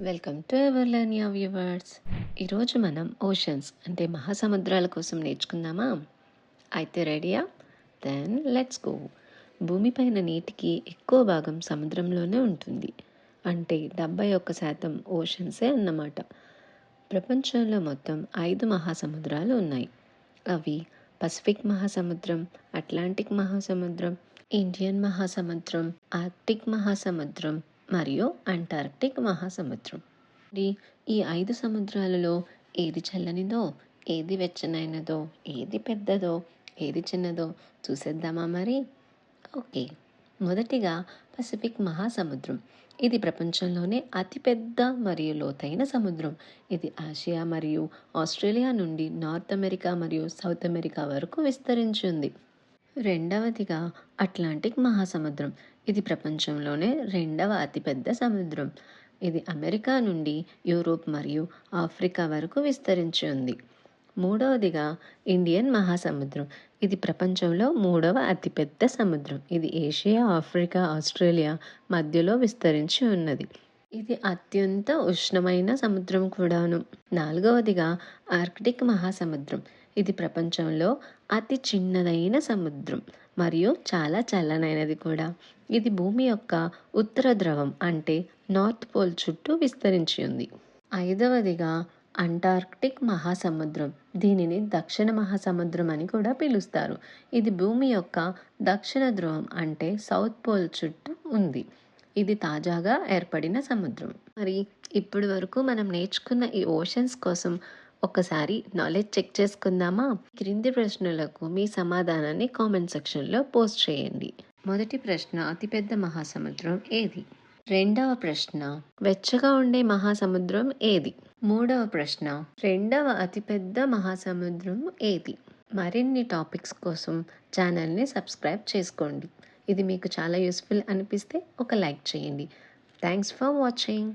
Welcome to ever learn ya viewers ఈరోజు మనం oceans అంటే మహాసముద్రాల కోసం నేర్చుకుందామా? అయితే రెడీయా దెన్ లెట్స్ గో భూమిపైన నీటికి ఎక్కువ భాగం సముద్రంలోనే ఉంటుంది. అంటే డెబ్బై ఒక్క శాతం ఓషన్సే అన్నమాట. ప్రపంచంలో మొత్తం ఐదు మహాసముద్రాలు ఉన్నాయి. అవి పసిఫిక్ మహాసముద్రం అట్లాంటిక్ మహాసముద్రం ఇండియన్ మహాసముద్రం ఆర్టిక్ మహాసముద్రం మరియు అంటార్క్టిక్ మహాసముద్రం. ఈ ఐదు సముద్రాలలో ఏది చల్లనిదో ఏది వెచ్చనైనదో ఏది పెద్దదో ఏది చిన్నదో చూసేద్దామా మరి? ఓకే. మొదటిగా పసిఫిక్ మహాసముద్రం. ఇది ప్రపంచంలోనే అతిపెద్ద మరియు లోతైన సముద్రం. ఇది ఆసియా మరియు ఆస్ట్రేలియా నుండి నార్త్ అమెరికా మరియు సౌత్ అమెరికా వరకు విస్తరించి ఉంది. రెండవదిగా అట్లాంటిక్ మహాసముద్రం. ఇది ప్రపంచంలోనే రెండవ అతిపెద్ద సముద్రం. ఇది అమెరికా నుండి యూరోప్ మరియు ఆఫ్రికా వరకు విస్తరించి ఉంది. మూడవదిగా ఇండియన్ మహాసముద్రం. ఇది ప్రపంచంలో మూడవ అతిపెద్ద సముద్రం. ఇది ఏషియా ఆఫ్రికా ఆస్ట్రేలియా మధ్యలో విస్తరించి ఉన్నది. ఇది అత్యంత ఉష్ణమైన సముద్రం కూడాను. నాలుగవదిగా ఆర్కిటిక్ మహాసముద్రం. ఇది ప్రపంచంలో అతి చిన్నదైన సముద్రం మరియు చాలా చల్లనైనది కూడా. ఇది భూమి యొక్క ఉత్తర ద్రవం అంటే నార్త్ పోల్ చుట్టూ విస్తరించి ఉంది. ఐదవదిగా అంటార్క్టిక్ మహాసముద్రం. దీనిని దక్షిణ మహాసముద్రం అని కూడా పిలుస్తారు. ఇది భూమి యొక్క దక్షిణ ధ్రువం అంటే సౌత్ పోల్ చుట్టూ ఉంది. ఇది తాజాగా ఏర్పడిన సముద్రం. మరి ఇప్పటి వరకు మనం నేర్చుకున్న ఈ ఓషన్స్ కోసం ఒకసారి నాలెడ్జ్ చెక్ చేసుకుందామా? క్రింది ప్రశ్నలకు మీ సమాధానాన్ని కామెంట్ సెక్షన్లో పోస్ట్ చేయండి. మొదటి ప్రశ్న అతిపెద్ద మహాసముద్రం ఏది? రెండవ ప్రశ్న వెచ్చగా ఉండే మహాసముద్రం ఏది? మూడవ ప్రశ్న రెండవ అతిపెద్ద మహాసముద్రం ఏది? మరిన్ని టాపిక్స్ కోసం ఛానల్ని సబ్స్క్రైబ్ చేసుకోండి. ఇది మీకు చాలా యూస్ఫుల్ అనిపిస్తే ఒక లైక్ చేయండి. Thanks for watching